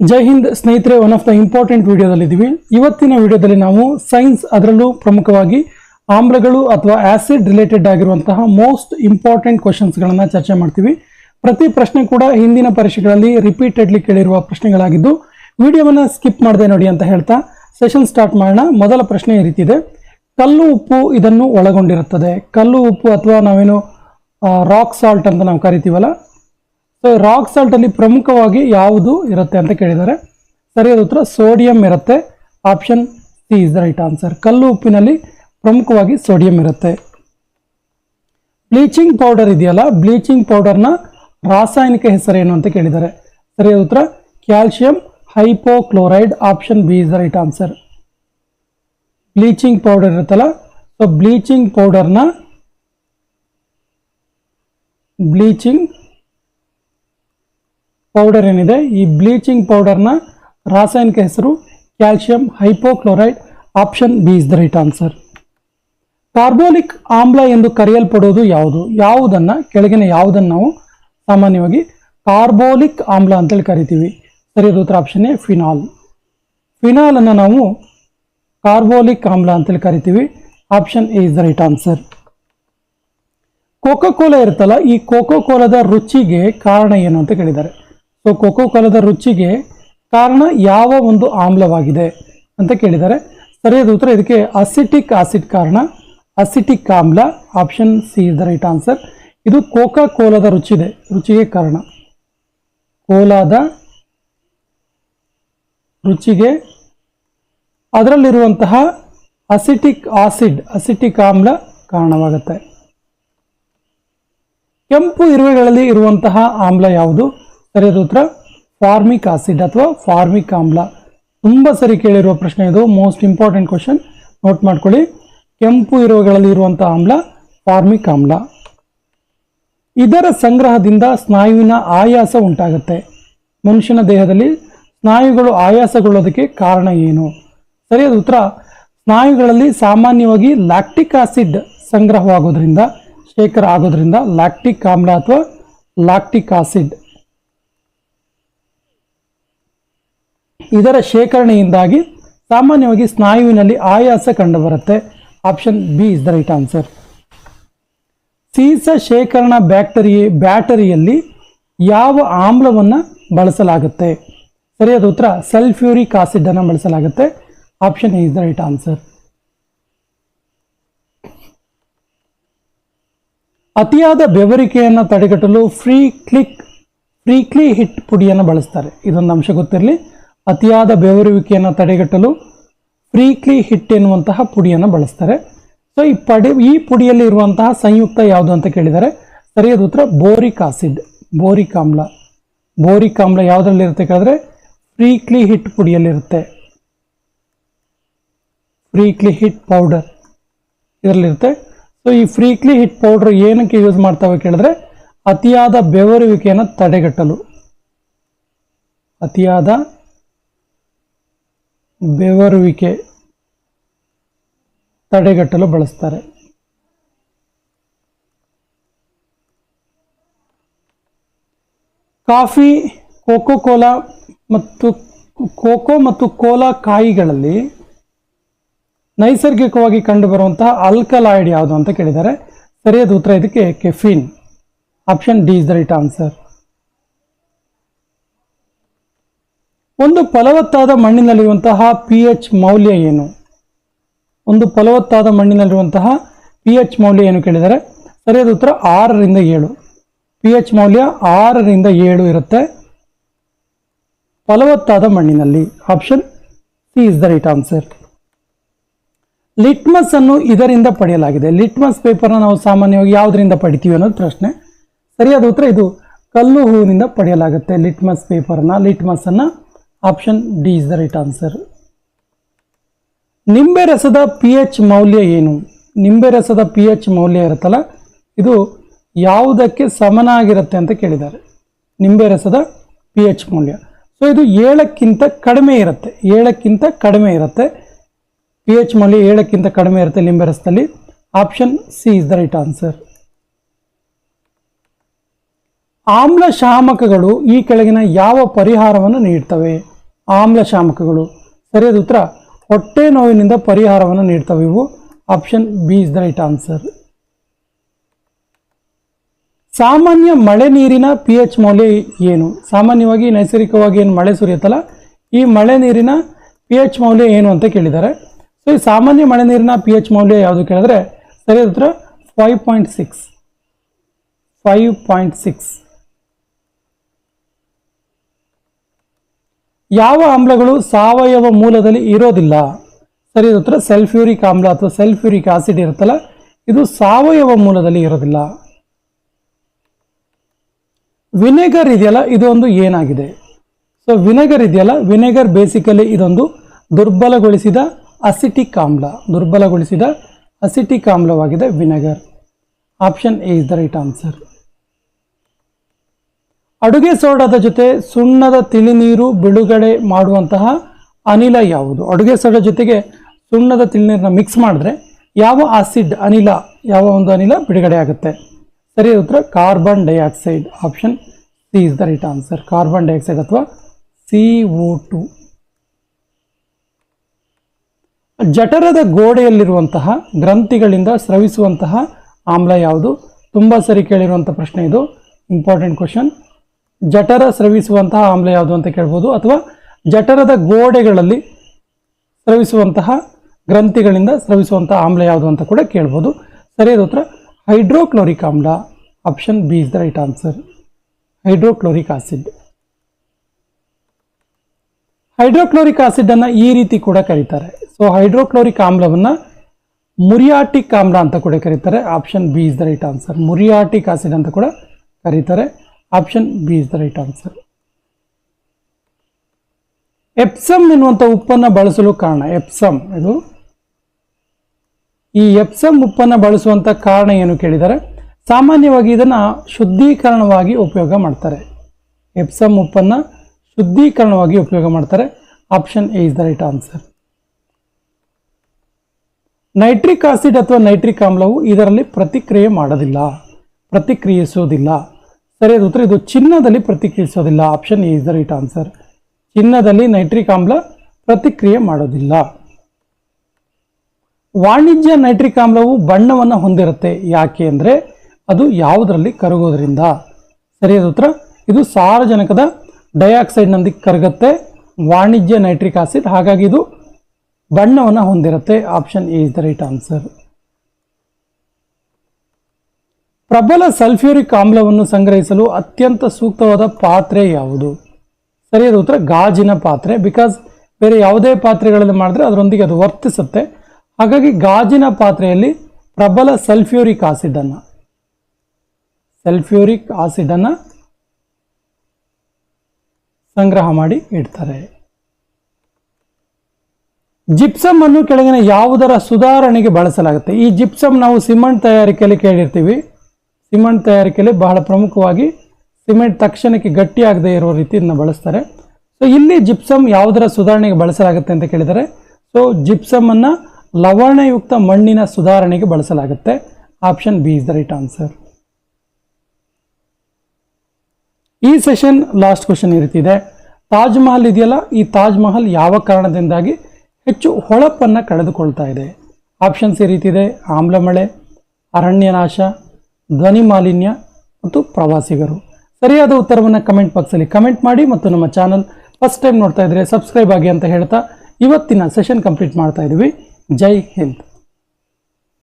ಜೈ ಹಿಂದ್ ಸ್ನೇಹಿತರೆ one of the important ವಿಡಿಯೋದಲ್ಲಿದ್ದೀವಿ. ಇವತ್ತಿನ ವಿಡಿಯೋದಲ್ಲಿ ನಾವು ಸೈನ್ಸ್ ಅದರಲ್ಲೂ ಪ್ರಮುಖವಾಗಿ ಆಮ್ಲಗಳು ಅಥವಾ ಆಸಿಡ್ ರಿಲೇಟೆಡ್ ಆಗಿರುವಂತಹ ಮೋಸ್ಟ್ ಇಂಪಾರ್ಟೆಂಟ್ ಕ್ವಶನ್ಸ್ಗಳನ್ನು ಚರ್ಚೆ ಮಾಡ್ತೀವಿ. ಪ್ರತಿ ಪ್ರಶ್ನೆ ಕೂಡ ಹಿಂದಿನ ಪರೀಕ್ಷೆಗಳಲ್ಲಿ ರಿಪೀಟೆಡ್ಲಿ ಕೇಳಿರುವ ಪ್ರಶ್ನೆಗಳಾಗಿದ್ದು, ವಿಡಿಯೋವನ್ನು ಸ್ಕಿಪ್ ಮಾಡದೆ ನೋಡಿ ಅಂತ ಹೇಳ್ತಾ ಸೆಷನ್ ಸ್ಟಾರ್ಟ್ ಮಾಡೋಣ. ಮೊದಲ ಪ್ರಶ್ನೆ ಈ ರೀತಿ ಇದೆ. ಕಲ್ಲು ಉಪ್ಪು ಇದನ್ನು ಒಳಗೊಂಡಿರುತ್ತದೆ. ಕಲ್ಲು ಉಪ್ಪು ಅಥವಾ ನಾವೇನು ರಾಕ್ ಸಾಲ್ಟ್ ಅಂತ ನಾವು ಕರಿತೀವಲ್ಲ ಸೊ ರಾಕ್ ಸಾಲ್ಟ್ ಅಲ್ಲಿ ಪ್ರಮುಖವಾಗಿ ಯಾವುದು ಇರುತ್ತೆ ಅಂತ ಕೇಳಿದ್ದಾರೆ. ಸರಿಯಾದ ಉತ್ತರ ಸೋಡಿಯಂ ಇರುತ್ತೆ. Option C is right answer ಕಲ್ಲು ಉಪ್ಪಿನಲ್ಲಿ ಪ್ರಮುಖವಾಗಿ ಸೋಡಿಯಂ ಇರುತ್ತೆ. ಬ್ಲೀಚಿಂಗ್ ಪೌಡರ್ ಇದೆಯಲ್ಲ ಬ್ಲೀಚಿಂಗ್ ಪೌಡರ್ನ ರಾಸಾಯನಿಕ ಹೆಸರೇನು ಅಂತ ಕೇಳಿದ್ದಾರೆ. ಸರಿಯಾದ ಉತ್ತರ calcium hypochloride option B is right answer bleaching powder ಇರುತ್ತಲ್ಲ ಸೊ ಬ್ಲೀಚಿಂಗ್ ಪೌಡರ್ನ ಬ್ಲೀಚಿಂಗ್ ಪೌಡರ್ ಏನಿದೆ, ಈ ಬ್ಲೀಚಿಂಗ್ ಪೌಡರ್ನ ರಾಸಾಯನಿಕ ಹೆಸರು calcium hypochloride option B is the right answer carbolic ಆಮ್ಲ ಎಂದು ಕರೆಯಲ್ಪಡುವುದು ಯಾವುದು? ಯಾವುದನ್ನು? ಕೆಳಗಿನ ಯಾವುದನ್ನು ನಾವು ಸಾಮಾನ್ಯವಾಗಿ ಕಾರ್ಬೋಲಿಕ್ ಆಮ್ಲ ಅಂತೇಳಿ ಕರಿತೀವಿ. ಸರಿಯಾದ ಉತ್ತರ ಆಪ್ಷನ್ ಎ ಫಿನಾಲ್ ಫಿನಾಲ್ ಅನ್ನು ನಾವು ಕಾರ್ಬೋಲಿಕ್ ಆಮ್ಲ ಅಂತೇಳಿ ಕರಿತೀವಿ. Option A is the right answer Coca Cola ಇರುತ್ತಲ್ಲ, ಈ ಕೋಕೋ ಕೋಲಾದ ರುಚಿಗೆ ಕಾರಣ ಏನು ಅಂತ ಕೇಳಿದ್ದಾರೆ. ಸೊ ಕೊಕೋ ಕೋಲದ ರುಚಿಗೆ ಕಾರಣ ಯಾವ ಒಂದು ಆಮ್ಲವಾಗಿದೆ ಅಂತ ಕೇಳಿದ್ದಾರೆ. ಸರಿಯಾದ ಉತ್ತರ ಇದಕ್ಕೆ ಅಸಿಟಿಕ್ ಆಸಿಡ್ ಕಾರಣ. ಅಸಿಟಿಕ್ ಆಮ್ಲ option C is the right answer ಇದು ಕೋಕಾ ಕೋಲಾದ ರುಚಿದೆ, ರುಚಿಗೆ ಕಾರಣ. ಕೋಲಾದ ರುಚಿಗೆ ಅದರಲ್ಲಿರುವಂತಹ ಅಸಿಟಿಕ್ ಆಸಿಡ್ ಅಸಿಟಿಕ್ ಆಮ್ಲ ಕಾರಣವಾಗುತ್ತೆ. ಕೆಂಪು ಇರುವೆಗಳಲ್ಲಿ ಇರುವಂತಹ ಆಮ್ಲ ಯಾವುದು? ಸರಿಯಾದ ಫಾರ್ಮಿಕ್ ಆಸಿಡ್ ಅಥವಾ ಫಾರ್ಮಿಕ್ ಆಮ್ಲ. ತುಂಬ ಸರಿ ಕೇಳಿರುವ ಪ್ರಶ್ನೆ ಇದು. ಮೋಸ್ಟ್ ಇಂಪಾರ್ಟೆಂಟ್ ಕ್ವಶನ್ ನೋಟ್ ಮಾಡ್ಕೊಳ್ಳಿ. ಕೆಂಪು ಇರುವಗಳಲ್ಲಿ ಇರುವಂಥ ಆಮ್ಲ, ಫಾರ್ಮಿಕ್ ಆಮ್ಲ. ಇದರ ಸಂಗ್ರಹದಿಂದ ಸ್ನಾಯುವಿನ ಆಯಾಸ ಉಂಟಾಗುತ್ತೆ. ಮನುಷ್ಯನ ದೇಹದಲ್ಲಿ ಸ್ನಾಯುಗಳು ಆಯಾಸಗೊಳ್ಳೋದಕ್ಕೆ ಕಾರಣ ಏನು? ಸರಿಯಾದ ಉತ್ತರ. ಸ್ನಾಯುಗಳಲ್ಲಿ ಸಾಮಾನ್ಯವಾಗಿ ಲ್ಯಾಕ್ಟಿಕ್ ಆಸಿಡ್ ಸಂಗ್ರಹವಾಗೋದ್ರಿಂದ, ಶೇಖರ ಆಗೋದ್ರಿಂದ ಲ್ಯಾಕ್ಟಿಕ್ ಆಮ್ಲ ಅಥವಾ ಲ್ಯಾಕ್ಟಿಕ್ ಆಸಿಡ್. ಇದರ ಶೇಖರಣೆಯಿಂದಾಗಿ ಸಾಮಾನ್ಯವಾಗಿ ಸ್ನಾಯುವಿನಲ್ಲಿ ಆಯಾಸ ಕಂಡುಬರುತ್ತೆ. Option B is the right answer. ಸೀಸ ಶೇಖರಣಾ ಬ್ಯಾಕ್ಟರಿ ಬ್ಯಾಟರಿಯಲ್ಲಿ ಯಾವ ಆಮ್ಲವನ್ನು ಬಳಸಲಾಗುತ್ತೆ? ಸರಿಯಾದ ಉತ್ತರ, ಸಲ್ಫ್ಯೂರಿಕ್ ಆಸಿಡ್ ಅನ್ನು ಬಳಸಲಾಗುತ್ತೆ. Option is the right answer. ಅತಿಯಾದ ಬೆವರಿಕೆಯನ್ನು ತಡೆಗಟ್ಟಲು ಫ್ರೀ ಕ್ಲಿಕ್ ಫ್ರೀಕ್ಲಿ ಹಿಟ್ ಪುಡಿಯನ್ನು ಬಳಸ್ತಾರೆ. ಇದೊಂದು ಅಂಶ ಗೊತ್ತಿರಲಿ. ಅತಿಯಾದ ಬೆವರುವಿಕೆಯನ್ನು ತಡೆಗಟ್ಟಲು ಫ್ರೀಕ್ಲಿ ಹಿಟ್ ಎನ್ನುವಂತಹ ಪುಡಿಯನ್ನು ಬಳಸ್ತಾರೆ. ಸೊ ಈ ಪಡಿ, ಈ ಪುಡಿಯಲ್ಲಿ ಇರುವಂತಹ ಸಂಯುಕ್ತ ಯಾವುದು ಅಂತ ಕೇಳಿದರೆ, ಸರಿಯಾದ ಉತ್ತರ ಬೋರಿಕ್ ಆಸಿಡ್, ಬೋರಿಕ್ ಆಮ್ಲ. ಬೋರಿಕ್ ಆಮ್ಲ ಯಾವುದರಲ್ಲಿರುತ್ತೆ ಕೇಳಿದ್ರೆ, ಫ್ರೀಕ್ಲಿ ಹಿಟ್ ಪುಡಿಯಲ್ಲಿರುತ್ತೆ ಫ್ರೀಕ್ಲಿ ಹಿಟ್ ಪೌಡರ್ ಇದರಲ್ಲಿರುತ್ತೆ ಸೊ ಈ ಫ್ರೀಕ್ಲಿ ಹಿಟ್ ಪೌಡರ್ ಏನಕ್ಕೆ ಯೂಸ್ ಮಾಡ್ತಾವೆ ಕೇಳಿದ್ರೆ, ಅತಿಯಾದ ಬೆವರುವಿಕೆಯನ್ನು ತಡೆಗಟ್ಟಲು. ಅತಿಯಾದ ಬೆವರುವಿಕೆ ತಡೆಗಟ್ಟಲು ಬಳಸ್ತಾರೆ. ಕಾಫಿ ಕೋಕೋ ಕೋಲಾ ಮತ್ತು ಕೋಕೋ ಮತ್ತು ಕೋಲಾ ಕಾಯಿಗಳಲ್ಲಿ ನೈಸರ್ಗಿಕವಾಗಿ ಕಂಡುಬರುವಂತಹ ಆಲ್ಕಲಾಯ್ಡ್ ಯಾವುದು ಅಂತ ಕೇಳಿದ್ದಾರೆ. ಸರಿಯಾದ ಉತ್ತರ ಇದಕ್ಕೆ caffeine. Option D is the right answer. ಒಂದು ಫಲವತ್ತಾದ ಮಣ್ಣಿನಲ್ಲಿರುವಂತಹ ಪಿ ಎಚ್ ಮೌಲ್ಯ ಏನು? ಒಂದು ಫಲವತ್ತಾದ ಮಣ್ಣಿನಲ್ಲಿರುವಂತಹ ಪಿ ಎಚ್ ಮೌಲ್ಯ ಏನು ಕೇಳಿದರೆ? ಸರಿಯಾದ ಉತ್ತರ ಆರರಿಂದ ಏಳು. ಪಿ ಎಚ್ ಮೌಲ್ಯ ಆರರಿಂದ ಏಳು ಇರುತ್ತೆ. ಫಲವತ್ತಾದ ಮಣ್ಣಿನಲ್ಲಿ option C is the right answer litmus ಅನ್ನು ಇದರಿಂದ ಪಡೆಯಲಾಗಿದೆ. ಲಿಟ್ಮಸ್ ಪೇಪರ್ನ ನಾವು ಸಾಮಾನ್ಯವಾಗಿ ಯಾವುದರಿಂದ ಪಡಿತೀವಿ ಅನ್ನೋದು ಪ್ರಶ್ನೆ. ಸರಿಯಾದ ಉತ್ತರ ಇದು ಕಲ್ಲು ಹೂವಿನಿಂದ ಪಡೆಯಲಾಗುತ್ತೆ. ಲಿಟ್ಮಸ್ ಪೇಪರ್ನ ಲಿಟ್ಮಸ್ ಅನ್ನ option D is the right answer ನಿಂಬೆ ರಸದ ಪಿ ಎಚ್ ಮೌಲ್ಯ ಏನು? ನಿಂಬೆ ರಸದ ಪಿ ಎಚ್ ಮೌಲ್ಯ ಇರುತ್ತಲ್ಲ, ಇದು ಯಾವುದಕ್ಕೆ ಸಮನಾಗಿರುತ್ತೆ ಅಂತ ಕೇಳಿದ್ದಾರೆ. ನಿಂಬೆ ರಸದ ಪಿ ಎಚ್ ಮೌಲ್ಯ. ಸೊ ಇದು ಏಳಕ್ಕಿಂತ ಕಡಿಮೆ ಇರುತ್ತೆ. ಏಳಕ್ಕಿಂತ ಕಡಿಮೆ ಇರುತ್ತೆ. ಪಿ ಎಚ್ ಮೌಲ್ಯ ಏಳಕ್ಕಿಂತ ಕಡಿಮೆ ಇರುತ್ತೆ ನಿಂಬೆ ರಸದಲ್ಲಿ. Option C is the right answer ಆಮ್ಲ ಶಾಮಕಗಳು ಈ ಕೆಳಗಿನ ಯಾವ ಪರಿಹಾರವನ್ನು ನೀಡ್ತವೆ? ಆಮ್ಲ ಶಾಮಕಗಳು. ಸರಿಯಾದ ಉತ್ತರ, ಹೊಟ್ಟೆ ನೋವಿನಿಂದ ಪರಿಹಾರವನ್ನು ನೀಡ್ತವೆ. ಇವು option B is the right answer ಸಾಮಾನ್ಯ ಮಳೆ ನೀರಿನ ಪಿ ಎಚ್ ಮೌಲ್ಯ ಏನು? ಸಾಮಾನ್ಯವಾಗಿ, ನೈಸರ್ಗಿಕವಾಗಿ ಏನು ಮಳೆ ಸುರಿಯುತ್ತಲ್ಲ? ಈ ಮಳೆ ನೀರಿನ ಪಿ ಎಚ್ ಮೌಲ್ಯ ಏನು ಅಂತ ಕೇಳಿದ್ದಾರೆ. ಸೊ ಈ ಸಾಮಾನ್ಯ ಮಳೆ ನೀರಿನ ಪಿ ಎಚ್ ಮೌಲ್ಯ ಯಾವುದು ಕೇಳಿದ್ರೆ, ಸರಿಯಾದ ಉತ್ತರ five point six five point six ಯಾವ ಆಮ್ಲಗಳು ಸಾವಯವ ಮೂಲದಲ್ಲಿ ಇರೋದಿಲ್ಲ? ಸರಿ ಉತ್ತರ ಸೆಲ್ಫ್ಯೂರಿಕ್ ಆಮ್ಲ ಅಥವಾ ಸೆಲ್ಫ್ಯೂರಿಕ್ ಆಸಿಡ್ ಇರುತ್ತಲ್ಲ, ಇದು ಸಾವಯವ ಮೂಲದಲ್ಲಿ ಇರೋದಿಲ್ಲ. ವಿನೆಗರ್ ಇದೆಯಲ್ಲ, ಇದೊಂದು ಏನಾಗಿದೆ? ಸೊ ವಿನೆಗರ್ ಇದೆಯಲ್ಲ, ವಿನೆಗರ್ ಬೇಸಿಕಲಿ ಇದೊಂದು ದುರ್ಬಲಗೊಳಿಸಿದ ಅಸಿಟಿಕ್ ಆಮ್ಲ, ದುರ್ಬಲಗೊಳಿಸಿದ acetic ಆಮ್ಲವಾಗಿದೆ vinegar. Option A is the right answer ಅಡುಗೆ ಸೋಡಾದ ಜೊತೆ ಸುಣ್ಣದ ತಿಳಿನೀರು ಬಿಡುಗಡೆ ಮಾಡುವಂತಹ ಅನಿಲ ಯಾವುದು? ಅಡುಗೆ ಸೋಡಾ ಜೊತೆಗೆ ಸುಣ್ಣದ ತಿಳಿನೀರನ್ನ ಮಿಕ್ಸ್ ಮಾಡಿದ್ರೆ ಯಾವ ಆಸಿಡ್ ಅನಿಲ, ಯಾವ ಒಂದು ಅನಿಲ ಬಿಡುಗಡೆ ಆಗುತ್ತೆ? ಸರಿ ಉತ್ತರ carbon dioxide option C is the right answer carbon dioxide ಅಥವಾ ಸಿ ಓ ಟು ಜಠರದ ಗೋಡೆಯಲ್ಲಿರುವಂತಹ ಗ್ರಂಥಿಗಳಿಂದ ಸ್ರವಿಸುವಂತಹ ಆಮ್ಲ ಯಾವುದು? ತುಂಬ ಸರಿ ಕೇಳಿರುವಂಥ ಪ್ರಶ್ನೆ ಇದು. ಇಂಪಾರ್ಟೆಂಟ್ ಕ್ವಶನ್ ಜಠರ ಸ್ರವಿಸುವಂತಹ ಆಮ್ಲ ಯಾವುದು ಅಂತ ಕೇಳ್ಬೋದು, ಅಥವಾ ಜಠರದ ಗೋಡೆಗಳಲ್ಲಿ ಸ್ರವಿಸುವಂತಹ ಗ್ರಂಥಿಗಳಿಂದ ಸ್ರವಿಸುವಂತಹ ಆಮ್ಲ ಯಾವುದು ಅಂತ ಕೂಡ ಕೇಳ್ಬೋದು. ಸರಿಯಾದ ಉತ್ತರ ಹೈಡ್ರೋಕ್ಲೋರಿಕ್ ಆಮ್ಲ, option B is the right answer. Hydrochloric acid. Hydrochloric acid ಅನ್ನ ಈ ರೀತಿ ಕೂಡ ಕರೀತಾರೆ. ಸೊ ಹೈಡ್ರೋಕ್ಲೋರಿಕ್ ಆಮ್ಲವನ್ನ ಮುರಿಯಾಟಿಕ್ ಆಮ್ಲ ಅಂತ ಕೂಡ ಕರೀತಾರೆ. Option B is the right answer muriatic acid ಅಂತ ಕೂಡ ಕರೀತಾರೆ. Option B is the right answer Epsom ಎನ್ನುವಂಥ ಉಪ್ಪನ್ನು ಬಳಸಲು ಕಾರಣ ಎಪ್ಸಮ್ ಇದು. ಈ ಎಪ್ಸಮ್ ಉಪ್ಪನ್ನು ಬಳಸುವಂಥ ಕಾರಣ ಏನು ಕೇಳಿದರೆ, ಸಾಮಾನ್ಯವಾಗಿ ಇದನ್ನು ಶುದ್ಧೀಕರಣವಾಗಿ ಉಪಯೋಗ ಮಾಡ್ತಾರೆ. ಎಪ್ಸಮ್ ಉಪ್ಪನ್ನು ಶುದ್ಧೀಕರಣವಾಗಿ ಉಪಯೋಗ ಮಾಡ್ತಾರೆ. Option A is the right answer nitric acid ಅಥವಾ ನೈಟ್ರಿಕ್ ಆಮ್ಲವು ಇದರಲ್ಲಿ ಪ್ರತಿಕ್ರಿಯೆ ಮಾಡೋದಿಲ್ಲ, ಪ್ರತಿಕ್ರಿಯಿಸೋದಿಲ್ಲ. ಸರಿಯಾದ ಉತ್ತರ. ಇದು ಚಿನ್ನದಲ್ಲಿ ಪ್ರತಿಕ್ರಿಯಿಸೋದಿಲ್ಲ. Option is the right answer ಚಿನ್ನದಲ್ಲಿ nitric ಆಮ್ಲ ಪ್ರತಿಕ್ರಿಯೆ ಮಾಡೋದಿಲ್ಲ. ವಾಣಿಜ್ಯ ನೈಟ್ರಿಕ್ ಆಮ್ಲವು ಬಣ್ಣವನ್ನು ಹೊಂದಿರುತ್ತೆ. ಯಾಕೆ ಅಂದರೆ ಅದು ಯಾವುದರಲ್ಲಿ ಕರಗೋದ್ರಿಂದ. ಸರಿಯಾದ ಉತ್ತರ. ಇದು ಸಾರಜನಕದ ಡೈಆಕ್ಸೈಡ್ನಲ್ಲಿ ಕರಗುತ್ತೆ. ವಾಣಿಜ್ಯ ನೈಟ್ರಿಕ್ ಆಸಿಡ್ ಹಾಗಾಗಿ ಇದು ಬಣ್ಣವನ್ನು ಹೊಂದಿರುತ್ತೆ. Option A is the right answer ಪ್ರಬಲ ಸಲ್ಫ್ಯೂರಿಕ್ ಆಮ್ಲವನ್ನು ಸಂಗ್ರಹಿಸಲು ಅತ್ಯಂತ ಸೂಕ್ತವಾದ ಪಾತ್ರೆ ಯಾವುದು? ಸರಿಯಾದ ಉತ್ತರ ಗಾಜಿನ ಪಾತ್ರೆ. ಬಿಕಾಸ್ ಬೇರೆ ಯಾವುದೇ ಪಾತ್ರೆಗಳಲ್ಲಿ ಮಾಡಿದ್ರೆ ಅದರೊಂದಿಗೆ ಅದು ವರ್ತಿಸುತ್ತೆ. ಹಾಗಾಗಿ ಗಾಜಿನ ಪಾತ್ರೆಯಲ್ಲಿ ಪ್ರಬಲ ಸಲ್ಫ್ಯೂರಿಕ್ ಆಸಿಡ್ ಅನ್ನ ಸಲ್ಫ್ಯೂರಿಕ್ ಆಸಿಡ್ ಅನ್ನ ಸಂಗ್ರಹ ಮಾಡಿ ಇಡ್ತಾರೆ. ಜಿಪ್ಸಮ್ ಅನ್ನು ಕೆಳಗಿನ ಯಾವುದರ ಸುಧಾರಣೆಗೆ ಬಳಸಲಾಗುತ್ತೆ? ಈ ಜಿಪ್ಸಮ್ ನಾವು ಸಿಮೆಂಟ್ ತಯಾರಿಕೆಯಲ್ಲಿ ಕೇಳಿರ್ತೀವಿ. ಸಿಮೆಂಟ್ ತಯಾರಿಕೆಯಲ್ಲಿ ಬಹಳ ಪ್ರಮುಖವಾಗಿ ಸಿಮೆಂಟ್ ತಕ್ಷಣಕ್ಕೆ ಗಟ್ಟಿಯಾಗದೇ ಇರೋ ರೀತಿ ಇದನ್ನ ಬಳಸ್ತಾರೆ. ಸೊ ಇಲ್ಲಿ ಜಿಪ್ಸಮ್ ಯಾವುದರ ಸುಧಾರಣೆಗೆ ಬಳಸಲಾಗುತ್ತೆ ಅಂತ ಕೇಳಿದರೆ ಸೊ ಜಿಪ್ಸಮ್ ಅನ್ನ ಲವಣಯುಕ್ತ ಮಣ್ಣಿನ ಸುಧಾರಣೆಗೆ ಬಳಸಲಾಗುತ್ತೆ. Option B is the right answer ಈ ಸೆಷನ್ ಲಾಸ್ಟ್ ಕ್ವಶನ್ ಈ ರೀತಿ ಇದೆ. ತಾಜ್ ಮಹಲ್ ಇದೆಯಲ್ಲ? ಈ ತಾಜ್ ಮಹಲ್ ಯಾವ ಕಾರಣದಿಂದಾಗಿ ಹೆಚ್ಚು ಹೊಳಪನ್ನು ಕಳೆದುಕೊಳ್ತಾ ಇದೆ? ಆಪ್ಷನ್ಸ್ ಈ ರೀತಿ ಇದೆ. ಆಮ್ಲಮಳೆ, ಅರಣ್ಯನಾಶ ಧ್ವನಿ ಮಾಲಿನ್ಯ ಮತ್ತು ಪ್ರವಾಸಿಗರು. ಸರಿಯಾದ ಉತ್ತರವನ್ನು ಕಮೆಂಟ್ ಬಾಕ್ಸಲ್ಲಿ ಕಮೆಂಟ್ ಮಾಡಿ ಮತ್ತು ನಮ್ಮ ಚಾನಲ್ ಫಸ್ಟ್ ಟೈಮ್ ನೋಡ್ತಾ ಇದ್ರೆ ಸಬ್ಸ್ಕ್ರೈಬ್ ಆಗಿ ಅಂತ ಹೇಳ್ತಾ ಇವತ್ತಿನ ಸೆಷನ್ ಕಂಪ್ಲೀಟ್ ಮಾಡ್ತಾ ಇದ್ದೀವಿ ಜೈ ಹಿಂದ್.